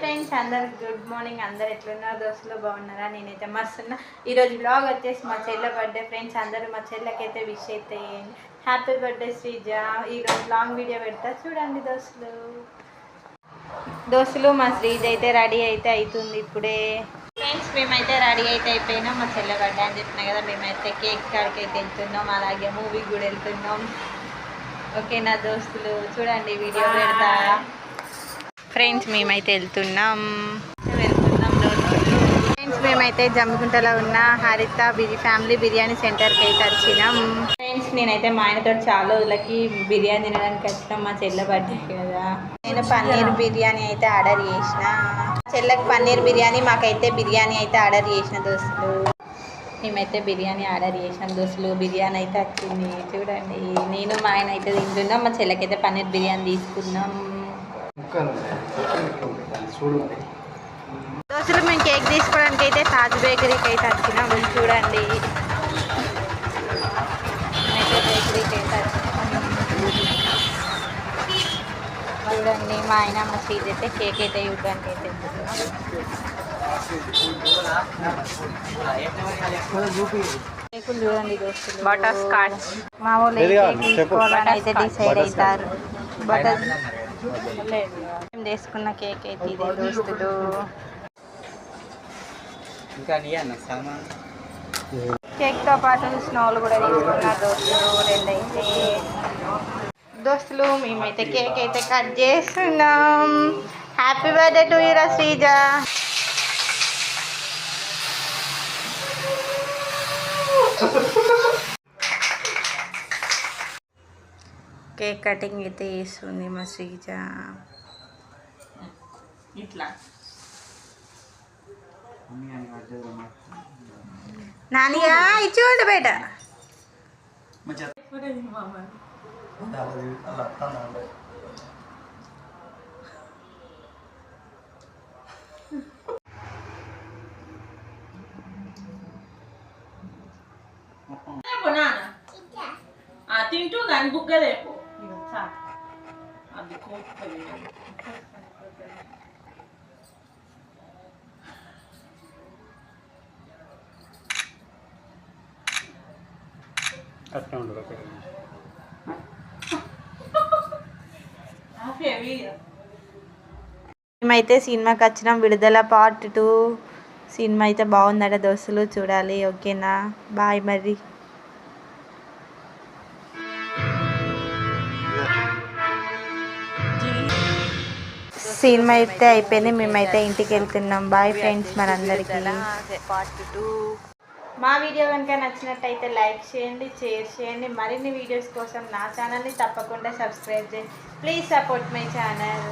Friends అందరు good morning అందరు ఎట్లున్నారు? దోస్తులు బాగున్నారా? నేనైతే మస్తున్నా. ఈరోజు బ్లాగ్ వచ్చేసి మా చెల్లె బర్త్డే ఫ్రెండ్స్ అందరూ మా చెల్లెకైతే విష్ అయితే హ్యాపీ బర్త్డే శ్రీజ. ఈరోజు లాంగ్ వీడియో పెడతా. చూడండి దోస్తులు. దోస్తులు మా శ్రీజ అయితే రెడీ అయితే అవుతుంది ఇప్పుడే. ఫ్రెండ్స్ మేమైతే రెడీ అయితే అయిపోయినాం. మా చెల్ల బర్త్డే అని చెప్పిన కదా మేమైతే కేక్ కాడికి అయితే వెళ్తున్నాం అలాగే మూవీకి కూడా వెళ్తున్నాం. ఓకేనా దోస్తులు? చూడండి వీడియో పెడతా. ఫ్రెండ్స్ మేమైతే వెళ్తున్నాం. వెళ్తున్నాం ఫ్రెండ్స్ మేమైతే జమ్మికుంటలో ఉన్న హరిత బిరి ఫ్యామిలీ బిర్యానీ సెంటర్కి అయితే వచ్చినాం. ఫ్రెండ్స్ నేనైతే మా ఆయనతో చాలా రోజులకి బిర్యానీ తినడానికి వచ్చినాం. మా చెల్ల బర్త్డే కదా. నేను పన్నీర్ బిర్యానీ అయితే ఆర్డర్ చేసిన. చెల్లకి పన్నీర్ బిర్యానీ మాకైతే బిర్యానీ అయితే ఆర్డర్ చేసిన దోస్తులు. మేమైతే బిర్యానీ ఆర్డర్ చేసినాం దోస్తులు. బిర్యానీ అయితే వచ్చింది. చూడండి నేను మా ఆయన అయితే తింటున్నాం. మా చెల్లకైతే పన్నీర్ బిర్యానీ తీసుకున్నాం. చూడు దోశలు మేము కేక్ తీసుకోవడానికి అయితే తాజ్ బేకరీకి అయితే వచ్చినాం చూడండి బేకరీకి అయితే. చూడండి మా ఆయన మా స్వీట్ అయితే కేక్ అయితే ఇవ్వడానికి అయితే. కేకులు చూడండి బటర్ స్కాచ్ మా వాళ్ళు. తీసుకోవాలని అయితే డిసైడ్. అవుతారు బటర్ మేము తీసుకున్న కేక్ అయితే ఇది దోస్తులు కేక్తో పాటు స్నోలు కూడా తీసుకున్నారు దోస్తులు రెండైతే దోస్తులు మేమైతే కేక్ అయితే కట్ చేస్తున్నాం. హ్యాపీ బర్త్డే టు యూరా శ్రీజ కేక్ కటింగ్ అయితే చేస్తుంది మా శ్రీజ. ఇట్లా. నానిగా ఇచ్చి చూడు బేట తింటూ కానీ బుగ్గలేపు అది అట్లా ఉండదు అక్కడ మేమైతే సినిమాకి వచ్చినాం విడుదల పార్ట్ టూ. సినిమా అయితే బాగుందట దోస్తులు చూడాలి ఓకేనా? బాయ్ మరి. సినిమా అయితే అయిపోయింది. మేమైతే ఇంటికి వెళ్తున్నాం. బాయ్ ఫ్రెండ్స్ మనందరికీ. టూ మా వీడియో కనుక నచ్చినట్టయితే లైక్ చేయండి షేర్ చేయండి. మరిన్ని వీడియోస్ కోసం నా ఛానల్ని తప్పకుండా సబ్స్క్రైబ్ చేయండి. Please support my channel.